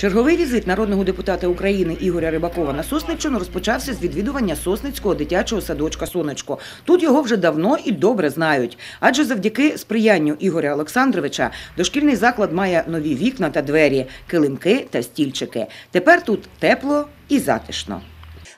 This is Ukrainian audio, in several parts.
Черговий візит народного депутата України Ігоря Рибакова на Сосниччину розпочався з відвідування Сосницького дитячого садочка Сонечко. Тут його вже давно і добре знають. Адже завдяки сприянню Ігоря Олександровича дошкільний заклад має нові вікна та двері, килимки та стільчики. Тепер тут тепло і затишно.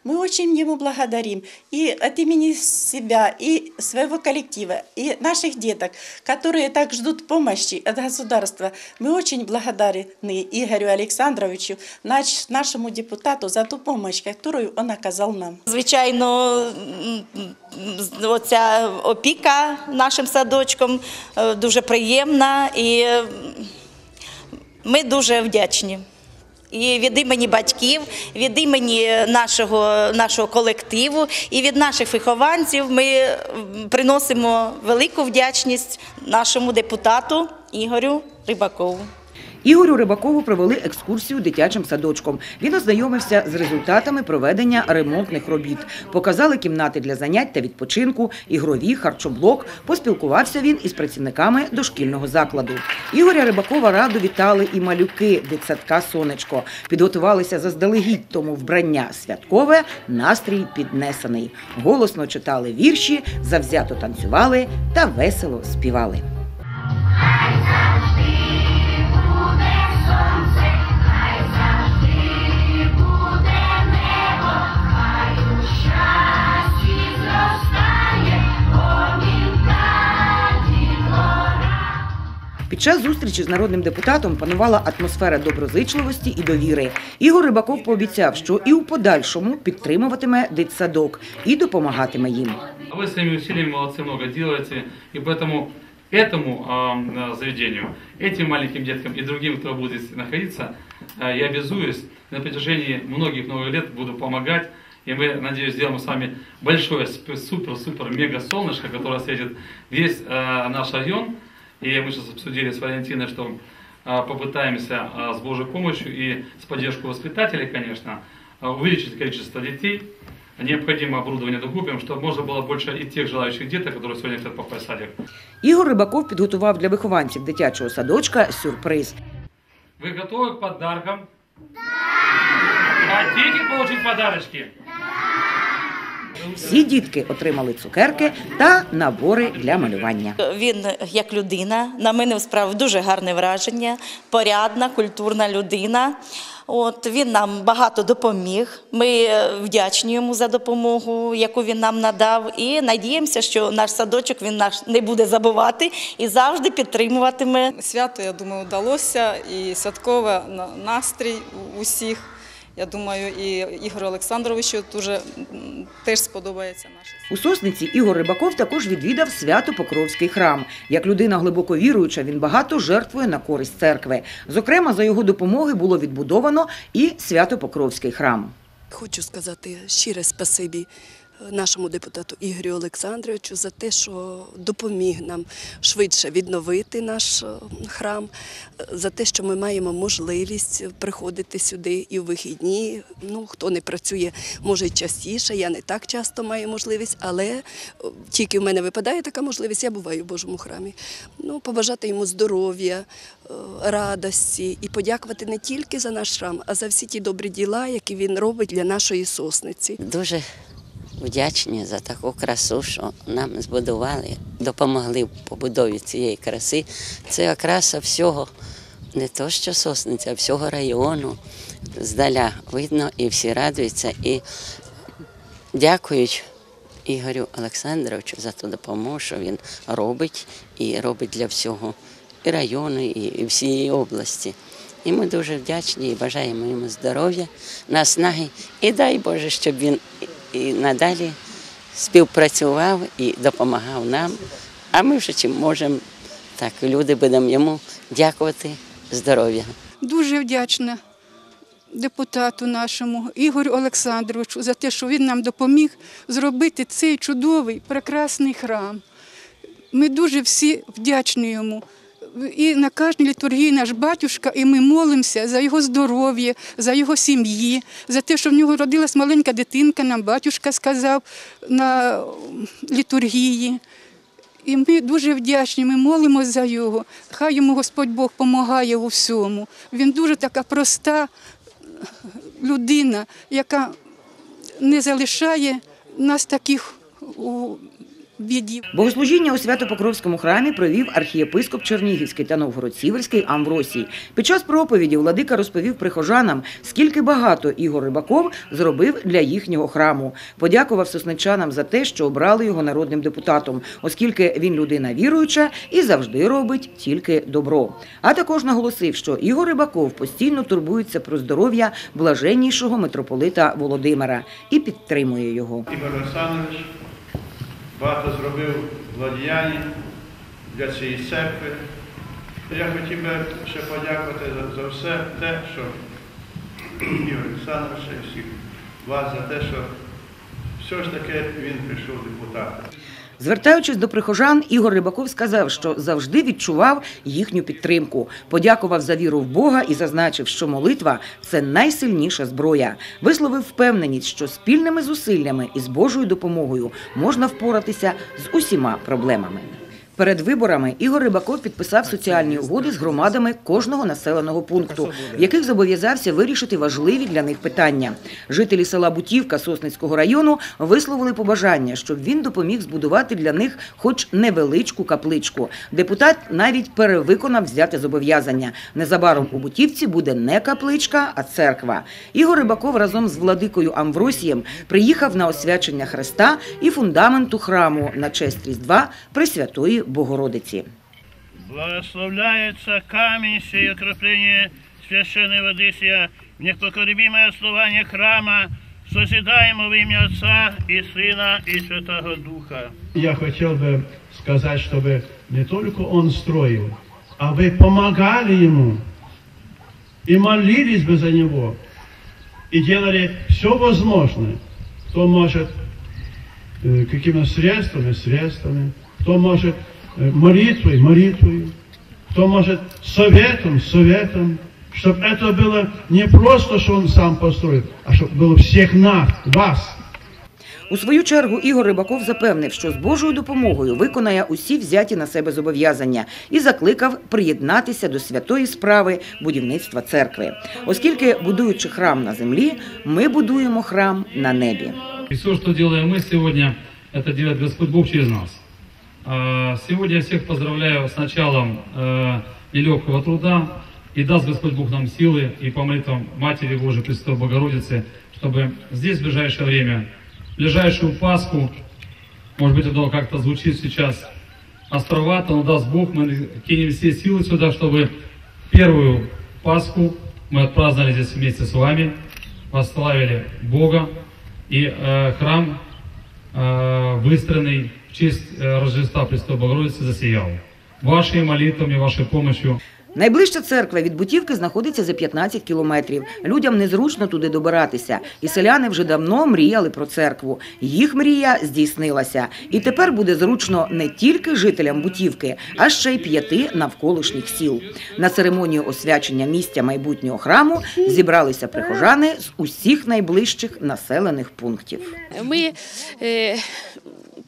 Мы очень ему благодарим и от имени себя, и своего коллектива, и наших деток, которые так ждут помощи от государства. Мы очень благодарны Игорю Александровичу, наш, нашему депутату, за ту помощь, которую он оказал нам. Звичайно, м, м, оця опіка нашим садочком е, дуже приємна і е, ми дуже вдячні. І від імені батьків, від імені нашого, нашого колективу і від наших вихованців ми приносимо велику вдячність нашому депутату Ігорю Рибакову. Ігорю Рибакову провели екскурсію дитячим садочком. Він ознайомився з результатами проведення ремонтних робіт. Показали кімнати для занять та відпочинку, ігрові, харчоблок. Поспілкувався він із працівниками дошкільного закладу. Ігоря Рибакова радо вітали і малюки дитсадка Сонечко. Підготувалися заздалегідь, тому вбрання святкове, настрій піднесений. Голосно читали вірші, завзято танцювали та весело співали. Під час зустрічі з народним депутатом панувала атмосфера доброзичливості і довіри. Ігор Рибаков пообіцяв, що і у подальшому підтримуватиме дитсадок і допомагатиме їм. А Вы своими усилиями молодцы, много делаете, и поэтому этому э, заведению, этим маленьким деткам и другим, кто будет здесь находиться, э, я обязуюсь на протяжении многих-многих лет буду помогать, и мы, надеюсь, сделаем с вами большое супер-супер-мега солнышко, которое светит весь э, наш район, и мы сейчас обсудили с Валентиной, что э, попытаемся э, с Божьей помощью и с поддержкой воспитателей, конечно, э, увеличить количество детей, Необходимо оборудование докупим, чтобы можно было больше и тех желающих деток, которые сегодня хотят попасть в садик. Ігор Рибаков підготував для вихованців дитячого садочка сюрприз. Вы готовы к подаркам? Хотите получить подарочки? Всі дітки отримали цукерки та набори для малювання. Він як людина на мене справив дуже гарне враження, порядна, культурна людина. От він нам багато допоміг. Ми е, вдячні йому за допомогу, яку він нам надав, і надіємося, що наш садочок він наш не буде забувати і завжди підтримуватиме. Свято, я думаю, вдалося і святковий настрій усіх. Я думаю, і Ігорю Олександровичу дуже теж сподобається наше. У Сосниці Ігор Рибаков також відвідав Свято-Покровський храм. Як людина глибоко віруюча, він багато жертвує на користь церкви. Зокрема, за його допомоги було відбудовано і Свято-Покровський храм. Хочу сказати щире спасибі нашому депутату Ігорю Олександровичу за те, що допоміг нам швидше відновити наш е, храм, за те, що ми маємо можливість приходити сюди і в вихідні. Ну, хто не працює, може частіше. Я не так часто маю можливість, але е, тільки в мене випадає така можливість, я буваю в Божому храмі. Ну, побажати йому здоров'я, е, радості і подякувати не тільки за наш храм, а за всі ті добрі діла, які він робить для нашої сосниці. Дуже вдячні за таку красу, що нам збудували, допомогли в побудові цієї краси. Це окраса всього, не то що сосниця, а всього району. Здаля видно і всі радуються. І дякують Ігорю Олександровичу за ту допомогу, що він робить і робить для всього і району, і всієї області. І ми дуже вдячні і бажаємо йому здоров'я, наснаги. І дай Боже, щоб він і надалі співпрацював і допомагав нам. А ми вже чим можемо, так люди будемо йому дякувати здоров'я. Дуже вдячна депутату нашому Ігорю Олександровичу за те, що він нам допоміг зробити цей чудовий, прекрасний храм. Ми дуже всі вдячні йому. І на кожній літургії наш батюшка, і ми молимося за його здоров'я, за його сім'ї, за те, що в нього родилась маленька дитинка, нам батюшка сказав на літургії. І ми дуже вдячні, ми молимося за його. Хай йому Господь Бог допомагає у всьому. Він дуже така проста людина, яка не залишає нас таких біді. Богослужіння у Свято-Покровському храмі провів архієпископ Чернігівський та Новгород-Сіверський Амвросій. Під час проповіді владика розповів прихожанам, скільки багато Ігор Рибаков зробив для їхнього храму. Подякував сосничанам за те, що обрали його народним депутатом, оскільки він людина віруюча і завжди робить тільки добро. А також наголосив, що Ігор Рибаков постійно турбується про здоров'я блаженнішого митрополита Володимира і підтримує його. Ігор Олександрович багато зробив владіянь для цієї церкви. Я хотів би ще подякувати за, за все те, що Ігор Олександрович і всіх вас за те, що все ж таки він прийшов депутатом. Звертаючись до прихожан, Ігор Рибаков сказав, що завжди відчував їхню підтримку. Подякував за віру в Бога і зазначив, що молитва це найсильніша зброя. Висловив впевненість, що спільними зусиллями і з Божою допомогою можна впоратися з усіма проблемами. Перед виборами Ігор Рибаков підписав соціальні угоди з громадами кожного населеного пункту, в яких зобов'язався вирішити важливі для них питання. Жителі села Бутівка Сосницького району висловили побажання, щоб він допоміг збудувати для них хоч невеличку капличку. Депутат навіть перевиконав взяте зобов'язання. Незабаром у Бутівці буде не капличка, а церква. Ігор Рибаков разом з владикою Амвросієм приїхав на освячення Христа і фундаменту храму на честь Різдва Пресвятої Богородиці. Благословляется камень сей окропление священной воды сия, в непоколебимое основание храма, созидаемо во имя Отца и Сына и Святого Духа. Я хотел бы сказать, чтобы не только он строил, а вы помогали ему и молились бы за него, и делали все возможное. Кто может э, какими средствами, средствами, кто может э, молитвой, молитвой, кто может советом, советом, чтобы это было не просто, что он сам построил, а чтобы было всех нас, вас, У свою чергу Ігор Рибаков запевнив, що з Божою допомогою виконає усі взяті на себе зобов'язання і закликав приєднатися до святої справи будівництва церкви. Оскільки, будуючи храм на землі, ми будуємо храм на небі. И все, что делаем мы сегодня, это делает Господь Бог через нас. А, Сегодня я всех поздравляю с началом э, нелегкого труда. И даст Господь Бог нам силы и по молитвам Матери Божией Престой Богородицы, чтобы здесь в ближайшее время, в ближайшую Пасху, может быть, это как-то звучит сейчас островато, но даст Бог, мы кинем все силы сюда, чтобы первую Пасху мы отпраздновали здесь вместе с вами, восславили Бога, и э, храм, э, выстроенный в честь э, Рождества Престой Богородицы, засиял. Вашими молитвами, вашей помощью Найближча церква від Бутівки знаходиться за 15 кілометрів. Людям незручно туди добиратися. І селяни вже давно мріяли про церкву. Їх мрія здійснилася. І тепер буде зручно не тільки жителям Бутівки, а ще й п'яти навколишніх сіл. На церемонію освячення місця майбутнього храму зібралися прихожани з усіх найближчих населених пунктів. Ми е,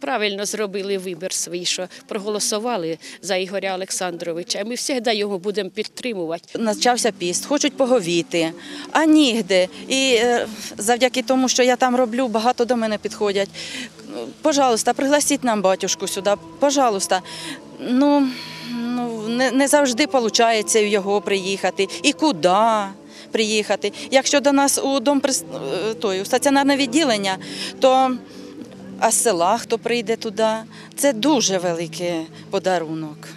правильно зробили вибір свій, що проголосували за Ігоря Олександровича. Ми завжди його будемо підтримувати. Почався піст, хочуть поговіти, а нігде. І е, завдяки тому, що я там роблю, багато до мене підходять. Пожалуйста, пригласіть нам батюшку сюди, пожалуйста. Ну, ну не, не завжди виходить його приїхати. І куди? Приїхати. Якщо до нас у дом е, той, у стаціонарне відділення, то а з села хто прийде туди, це дуже великий подарунок.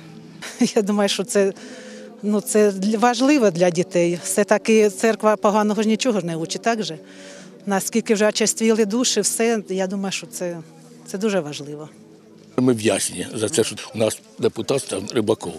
Я думаю, що це, ну, це важливо для дітей. Все таки церква поганого ж нічого ж не учить, так же? Наскільки вже очистили душі, все, я думаю, що це, це дуже важливо. Ми вдячні за те, що у нас депутат став Рибаков.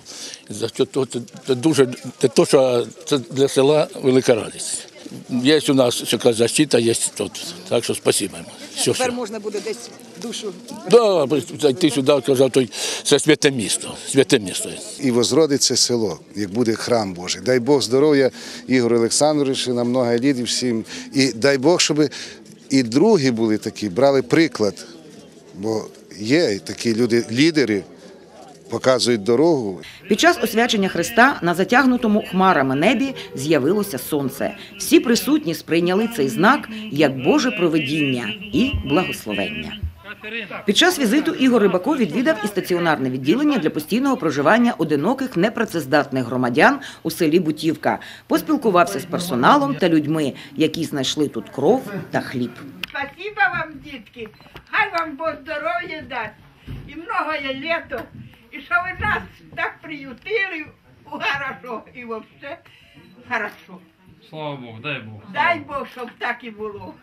За то, це, це дуже це то, що це для села велика радість. Є у нас така защита, є тут. Так що спасибо йому. Все, все. можна буде десь душу Да, зайти сюди, казав, той, це святе місто. Святе місто. і возродиться село, як буде храм Божий. Дай Бог здоров'я Ігорю Олександровичу на много літ і всім. І дай Бог, щоб і другі були такі, брали приклад. Бо є такі люди, лідери показують дорогу. Під час освячення Христа на затягнутому хмарами небі з'явилося сонце. Всі присутні сприйняли цей знак як Боже провидіння і благословення. Під час візиту Ігор Рибаков відвідав і стаціонарне відділення для постійного проживання одиноких непрацездатних громадян у селі Бутівка. Поспілкувався з персоналом та людьми, які знайшли тут кров та хліб. Спасибо вам, дітки. Хай вам Бог здоров'я дасть і многое літо. І що ви нас так приютили хорошо і взагалі хорошо. Слава Богу, дай Бог. Дай Бог, щоб так і було.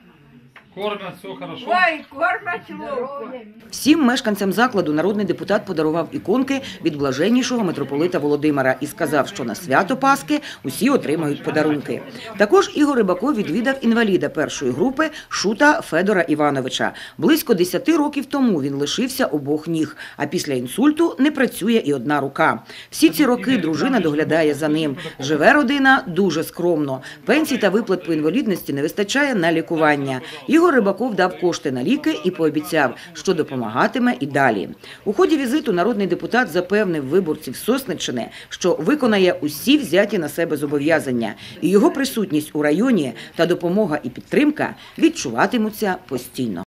Кормят, все хорошо. Ой, кормять ловко. Всім мешканцям закладу народний депутат подарував іконки від блаженнішого митрополита Володимира і сказав, що на свято Пасхи усі отримають подарунки. Також Ігор Рибаков відвідав інваліда першої групи Шута Федора Івановича. Близько 10 років тому він лишився обох ніг, а після інсульту не працює і одна рука. Всі ці роки дружина доглядає за ним. Живе родина дуже скромно. Пенсій та виплат по інвалідності не вистачає на лікування. Ігор Рибаков дав кошти на ліки і пообіцяв, що допомагатиме і далі. У ході візиту народний депутат запевнив виборців Сосниччини, що виконає усі взяті на себе зобов'язання, і його присутність у районі та допомога і підтримка відчуватимуться постійно.